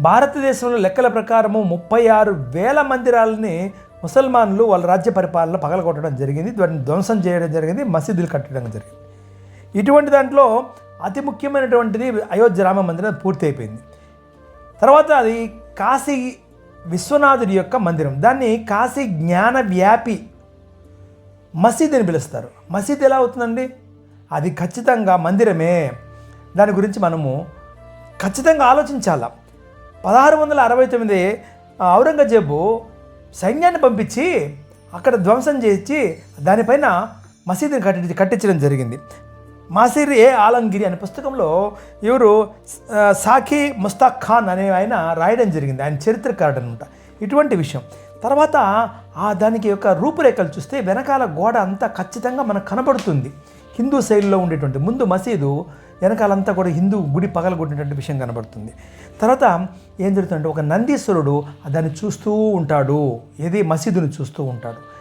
భారతదేశంలో లెక్కల ప్రకారము ముప్పై ఆరు వేల మందిరాలని ముసల్మాన్లు వాళ్ళ రాజ్య పరిపాలన పగలగొట్టడం జరిగింది. వాటిని ధ్వంసం చేయడం జరిగింది. మసీదులు కట్టడం జరిగింది. ఇటువంటి దాంట్లో అతి ముఖ్యమైనటువంటిది అయోధ్య రామ మందిరం పూర్తి అయిపోయింది. తర్వాత అది కాశీ విశ్వనాథుడి యొక్క మందిరం. దాన్ని కాశీ జ్ఞాన వ్యాపి మసీద్ అని పిలుస్తారు. మసీద్ ఎలా అవుతుందండి? అది ఖచ్చితంగా మందిరమే. దాని గురించి మనము ఖచ్చితంగా ఆలోచించాలా? పదహారు వందల అరవై తొమ్మిది ఔరంగజేబు సైన్యాన్ని పంపించి అక్కడ ధ్వంసం చేసి దానిపైన మసీదుని కట్టి కట్టించడం జరిగింది. మాసిర్ ఏ ఆలంగిరి అనే పుస్తకంలో ఎవరు సాఖి సాఖీ ముస్తాక్ ఖాన్ అనే ఆయన రాయడం జరిగింది. ఆయన చరిత్రకారుడు అనమాట ఇటువంటి విషయం. తర్వాత ఆ దానికి యొక్క రూపురేఖలు చూస్తే వెనకాల గోడ అంతా ఖచ్చితంగా మనకు కనబడుతుంది హిందూ శైలిలో ఉండేటువంటి ముందు మసీదు వెనకాలంతా కూడా హిందూ గుడి పగలగొట్టినటువంటి విషయం కనబడుతుంది. తర్వాత ఏం జరుగుతుందంటే ఒక నందీశ్వరుడు దాన్ని చూస్తూ ఉంటాడు. ఏది? మసీదుని చూస్తూ ఉంటాడు.